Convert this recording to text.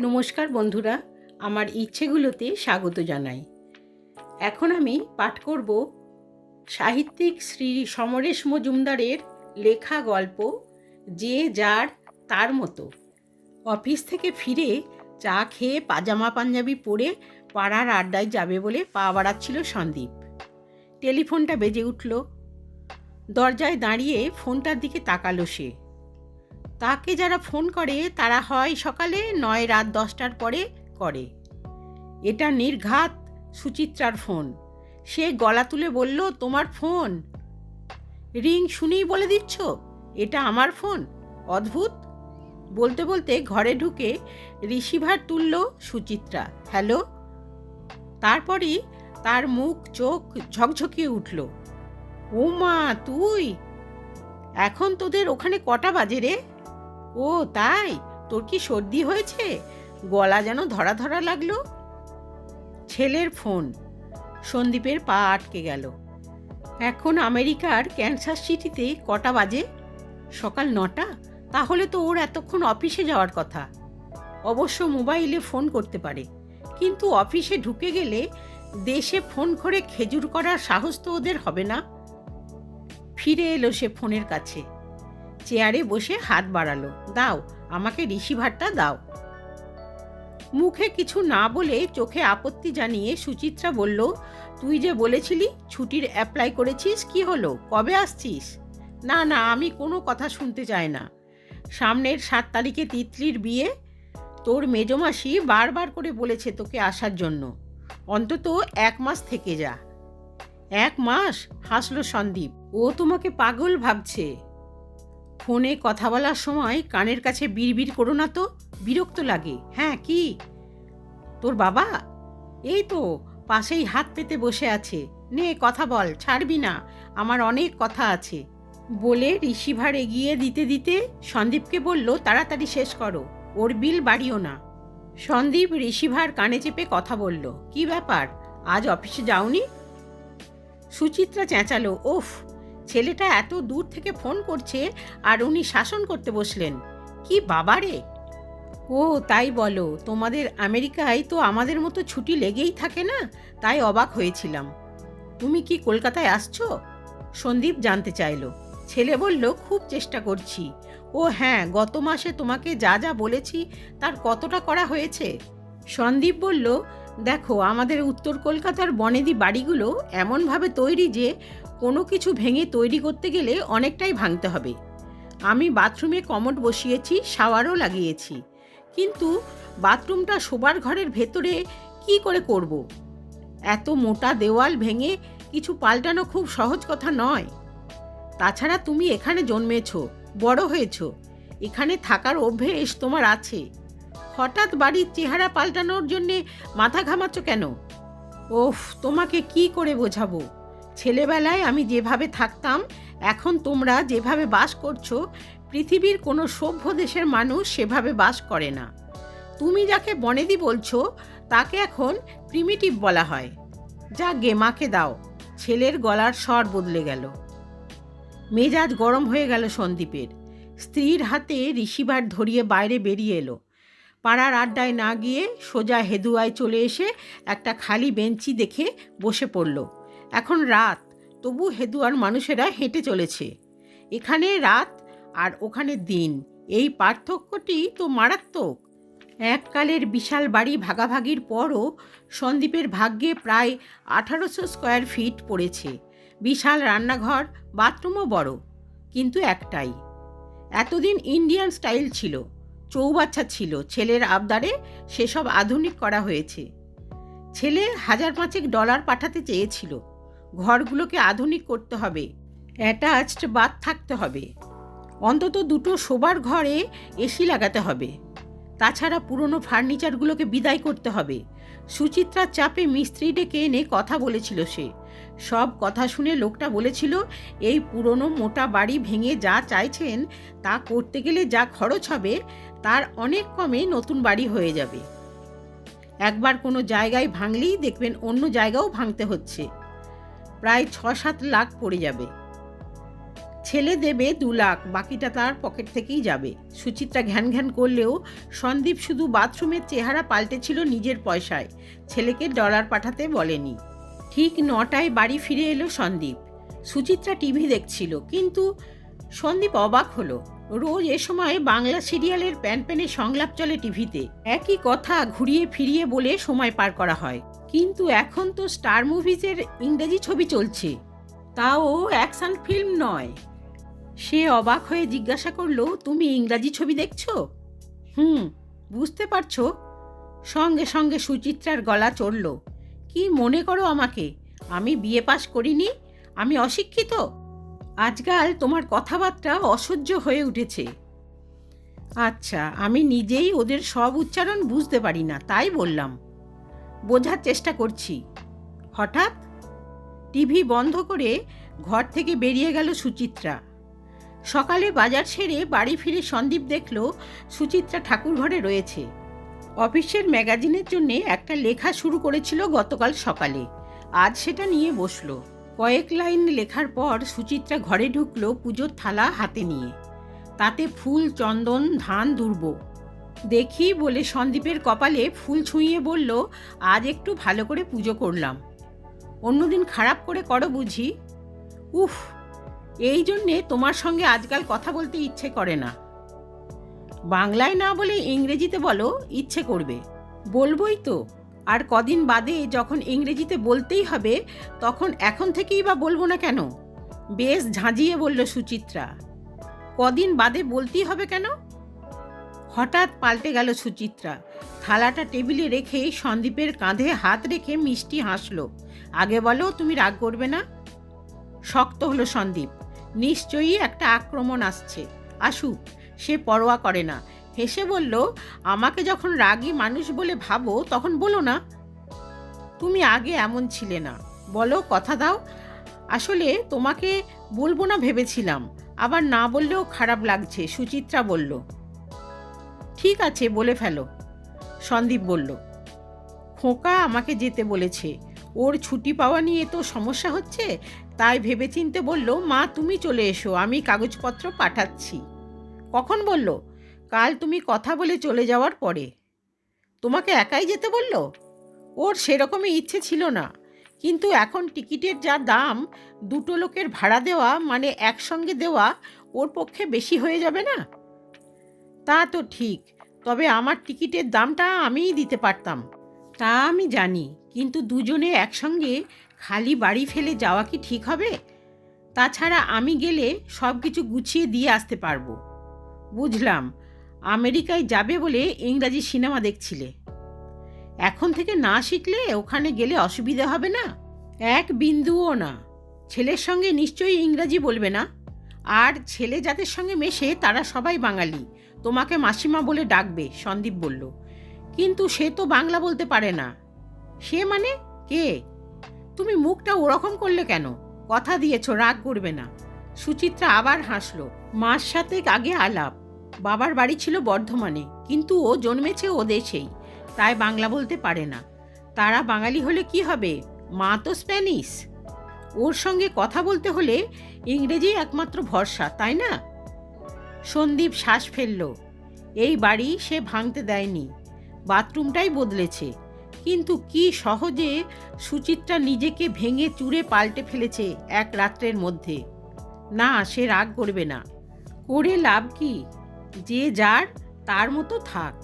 নমস্কার বন্ধুরা, আমার ইচ্ছেগুলোতে স্বাগত জানাই। এখন আমি পাঠ করব সাহিত্যিক শ্রী সমরেশ মজুমদারের লেখা গল্প, যে যার তার মতো। অফিস থেকে ফিরে চা খেয়ে পাজামা পাঞ্জাবি পরে পাড়ার আড্ডায় যাবে বলে পা বাড়াচ্ছিল সন্দীপ। টেলিফোনটা বেজে উঠল। দরজায় দাঁড়িয়ে ফোনটার দিকে তাকালো সে। তাকে যারা ফোন করে, তারা হয় সকালে নয়, রাত দশটার পরে করে। এটা নির্ঘাত সুচিত্রার ফোন। সে গলা তুলে বলল, তোমার ফোন? রিং শুনেই বলে দিচ্ছ, এটা আমার ফোন? অদ্ভুত! বলতে বলতে ঘরে ঢুকে রিসিভার তুলল সুচিত্রা। হ্যালো? তারপরই তার মুখ, চোখ ঝকঝকিয়ে উঠল। ও মা তুই? এখন তোদের ওখানে কটা বাজে রে? ও, তাই? তোর কি সর্দি হয়েছে? গলা যেন ধরা ধরা লাগল। ছেলের ফোন। সন্দীপের পা আটকে গেল। এখন আমেরিকার ক্যান্সার সিটিতে কটা বাজে? সকাল নটা? তাহলে তো ওর এতক্ষণ অফিসে যাওয়ার কথা। অবশ্য মোবাইলে ফোন করতে পারে। কিন্তু অফিসে ঢুকে গেলে দেশে ফোন করে খেজুর করার সাহস তো ওদের হবে না। ফিরে এলো সে ফোনের কাছে। চেয়ারে বসে হাত বাড়ালো। দাও, আমাকে রিসিভারটা দাও। মুখে কিছু না বলে চোখে আপত্তি জানিয়ে সুচিত্রা বলল, তুই যে বলেছিলি ছুটির অ্যাপ্লাই করেছিস, কি হলো? কবে আসছিস? না না, আমি কোনো কথা শুনতে চাই না। সামনের সাত তারিখে তিতলির বিয়ে। তোর মেজমাসি বারবার করে বলেছে তোকে আসার জন্য। অন্তত এক মাস থেকে যা। এক মাস? হাসলো সন্দীপ। ও তোমাকে পাগল ভাবছে। ফোনে কথা বলার সময় কানের কাছে বিড়বিড় করো না তো, বিরক্ত লাগে। হ্যাঁ কি? তোর বাবা? এই তো, পাশেই হাত পেতে বসে আছে। নে, কথা বল, ছাড়বি না, আমার অনেক কথা আছে। বলে রিসিভার এগিয়ে দিতে দিতে সন্দীপকে বলল, তাড়াতাড়ি শেষ করো, ওর বিল বাড়িও না। সন্দীপ রিসিভার কানে চেপে কথা বলল, কি ব্যাপার? আজ অফিসে যাওনি? সুচিত্রা চেঁচালো, ওফ ছেলেটা এত দূর থেকে ফোন করছে আর উনি শাসন করতে বসলেন। কি বাবারে ও, তাই বলো, তোমাদের আমেরিকায় তো আমাদের মতো ছুটি লেগেই থাকে না, তাই অবাক হয়েছিলাম। তুমি কি কলকাতায় আসছো? সন্দীপ জানতে চাইলো। ছেলে বলল, খুব চেষ্টা করছি। ও হ্যাঁ গত মাসে তোমাকে যা যা বলেছি, তার কতটা করা হয়েছে? সন্দীপ বলল দেখো, আমাদের উত্তর কলকাতার বনেদি বাড়িগুলো এমনভাবে তৈরি যে কোনো কিছু ভেঙে তৈরি করতে গেলে অনেকটাই ভাঙতে হবে। আমি বাথরুমে কমোড বসিয়েছি, শাওয়ারও লাগিয়েছি। কিন্তু বাথরুমটা শোবার ঘরের ভেতরে কি করে করব। এত মোটা দেওয়াল ভেঙে কিছু পাল্টানো খুব সহজ কথা নয়। তাছাড়া তুমি এখানে জন্মেছ, বড় হয়েছ। এখানে থাকার অভ্যেস তোমার আছে। হঠাৎ বাড়ির চেহারা পাল্টানোর জন্যে মাথা ঘামাচ্ছ কেন? ওফ, তোমাকে কি করে বোঝাবো? ছেলেবেলায় আমি যেভাবে থাকতাম, এখন তোমরা যেভাবে বাস করছ, পৃথিবীর কোনো সভ্য দেশের মানুষ সেভাবে বাস করে না। তুমি যাকে বনেদি বলছো, তাকে এখন প্রিমিটিভ বলা হয়। যা গেমাকে দাও, ছেলের গলার স্বর বদলে গেল। মেজাজ গরম হয়ে গেল সন্দীপের। স্ত্রীর হাতে রিসিভার ধরিয়ে বাইরে বেরিয়ে এলো। পাড়ার আড্ডায় না গিয়ে সোজা হেদুয়ায় চলে এসে একটা খালি বেঞ্চি দেখে বসে পড়ল। এখন রাত, তবু হেদুয়ার মানুষেরা হেঁটে চলেছে। এখানে রাত আর ওখানে দিন, এই পার্থক্যটি তো মারাত্মক। এককালের বিশাল বাড়ি ভাগাভাগির পরও সন্দীপের ভাগ্যে প্রায় আঠারোশো স্কোয়ার ফিট পড়েছে। বিশাল রান্নাঘর, বাথরুমও বড়, কিন্তু একটাই। এতদিন ইন্ডিয়ান স্টাইল ছিল। চৌবাচ্চা ছিল। ছেলের আবদারে সেসব আধুনিক করা হয়েছে। ছেলে হাজার পাঁচেক ডলার পাঠাতে চেয়েছিল। ঘরগুলোকে আধুনিক করতে হবে। অ্যাটাচড বাদ থাকতে হবে। অন্তত দুটো শোবার ঘরে এসি লাগাতে হবে। তাছাড়া পুরনো ফার্নিচারগুলোকে বিদায় করতে হবে। সুচিত্রার চাপে মিস্ত্রি ডেকে এনে কথা বলেছিল সে। সব কথা শুনে লোকটা বলেছিল, এই পুরনো মোটা বাড়ি ভেঙে যা চাইছেন, তা করতে গেলে যা খরচ হবে, তার অনেক কমে নতুন বাড়ি হয়ে যাবে। একবার কোনো জায়গায় ভাঙলেই দেখবেন অন্য জায়গাও ভাঙতে হচ্ছে। প্রায় ছ সাত লাখ পড়ে যাবে। ছেলে দেবে দু লাখ, বাকিটা তার পকেট থেকেই যাবে। সুচিত্রা ঘ্যান ঘ্যান করলেও সন্দীপ শুধু বাথরুমের চেহারা পাল্টেছিল নিজের পয়সায়। ছেলেকে ডলার পাঠাতে বলেনি। ঠিক নটায় বাড়ি ফিরে এলো সন্দীপ। সুচিত্রা টিভি দেখছিল, কিন্তু সন্দীপ অবাক হলো। রোজ এ সময় বাংলা সিরিয়ালের প্যান প্যানে সংলাপ চলে টিভিতে। একই কথা ঘুরিয়ে ফিরিয়ে বলে সময় পার করা হয়। কিন্তু এখন তো স্টার মুভিজের ইংরেজি ছবি চলছে। তাও অ্যাকশন ফিল্ম নয়। সে অবাক হয়ে জিজ্ঞাসা করল, তুমি ইংরাজি ছবি দেখছ? হুম, বুঝতে পারছ। সঙ্গে সঙ্গে সুচিত্রার গলা চড়ল, কি মনে করো আমাকে? আমি বিয়ে পাশ করিনি, আমি অশিক্ষিত। আজকাল তোমার কথাবার্তা অসহ্য হয়ে উঠেছে। আচ্ছা আমি নিজেই ওদের সব উচ্চারণ বুঝতে পারি না, তাই বললাম। বোঝার চেষ্টা করছি। হঠাৎ? টিভি বন্ধ করে ঘর থেকে বেরিয়ে গেল সুচিত্রা। সকালে বাজার সেরে বাড়ি ফিরে সন্দীপ দেখল সুচিত্রা ঠাকুর ঘরে রয়েছে। অফিসের ম্যাগাজিনের জন্য একটা লেখা শুরু করেছিল গতকাল সকালে। আজ সেটা নিয়ে বসল। কয়েক লাইন লেখার পর সুচিত্রা ঘরে ঢুকলো পুজোর থালা হাতে নিয়ে। তাতে ফুল, চন্দন, ধান, দুর্ব। দেখি বলে সন্দীপের কপালে ফুল ছুঁয়ে বলল, আজ একটু ভালো করে পুজো করলাম। অন্যদিন খারাপ করে করো বুঝি? উফ এই জন্যে তোমার সঙ্গে আজকাল কথা বলতে ইচ্ছে করে না। বাংলায় না বলে ইংরেজিতে বলো, ইচ্ছে করবে। বলবোই তো। আর কদিন বাদে যখন ইংরেজিতে বলতেই হবে, তখন এখন থেকেই বা বলব না কেন? বেশ ঝাঁঝিয়ে বলল সুচিত্রা। কদিন বাদে বলতেই হবে কেন? হঠাৎ পাল্টে গেল সুচিত্রা। থালাটা টেবিলে রেখে সন্দীপের কাঁধে হাত রেখে মিষ্টি হাসলো। আগে বলো, তুমি রাগ করবে না? শক্ত হলো সন্দীপ। নিশ্চয়ই একটা আক্রমণ আসছে। আসুক, সে পরোয়া করে না। হেসে বলল, আমাকে যখন রাগী মানুষ বলে ভাবো, তখন বলো না। তুমি আগে এমন ছিলে না। বলো, কথা দাও। আসলে তোমাকে বলব না ভেবেছিলাম। আবার না বললেও খারাপ লাগছে, সুচিত্রা বলল। ঠিক আছে, বলে ফেলো। সন্দীপ বলল। খোকা আমাকে যেতে বলেছে। ওর ছুটি পাওয়া নিয়ে তো সমস্যা হচ্ছে? তাই ভেবেচিন্তে বলল, মা, তুমি চলে এসো, আমি কাগজপত্র পাঠাচ্ছি। কখন বলল, কাল তুমি কথা বলে চলে যাওয়ার পরে। তোমাকে একাই যেতে বলল? ওর সেরকমই ইচ্ছে ছিল না। কিন্তু এখন টিকিটের যা দাম, দুটো লোকের ভাড়া দেওয়া মানে একসঙ্গে দেওয়া, ওর পক্ষে বেশি হয়ে যাবে না? তা তো ঠিক, তবে আমার টিকিটের দামটা আমিই দিতে পারতাম। তা আমি জানি, কিন্তু দুজনে একসঙ্গে খালি বাড়ি ফেলে যাওয়া কি ঠিক হবে? তাছাড়া আমি গেলে সব কিছু গুছিয়ে দিয়ে আসতে পারব। বুঝলাম, আমেরিকায় যাবে বলে ইংরাজি সিনেমা দেখছিলে। এখন থেকে না শিখলে ওখানে গেলে অসুবিধা হবে না? এক বিন্দুও না। ছেলের সঙ্গে নিশ্চয়ই ইংরাজি বলবে না। আর ছেলে যাদের সঙ্গে মেশে তারা সবাই বাঙালি। তোমাকে মাসিমা বলে ডাকবে, সন্দীপ বলল। কিন্তু সে তো বাংলা বলতে পারে না। সে মানে কে? তুমি মুখটা ওরকম করলে কেন? কথা দিয়েছ, রাগ করবে না। সুচিত্রা আবার হাসলো। মার সাথে আগে আলাপ। বাবার বাড়ি ছিল বর্ধমানে, কিন্তু ও জন্মেছে ও দেশেই তাই বাংলা বলতে পারে না। তারা বাঙালি হলে কি হবে? মা তো স্প্যানিশ। ওর সঙ্গে কথা বলতে হলে ইংরেজি একমাত্র ভরসা, তাই না? সন্দীপ শ্বাস ফেলল। এই বাড়ি সে ভাঙতে দেয়নি। বাথরুমটাই বদলেছে। কিন্তু কি সহজে সুচিত্রা নিজেকে ভেঙে চুরে পাল্টে ফেলেছে এক রাত্রের মধ্যে। না, সে রাগ করবে না। করে লাভ কি? যে যার, তার মতো থাক।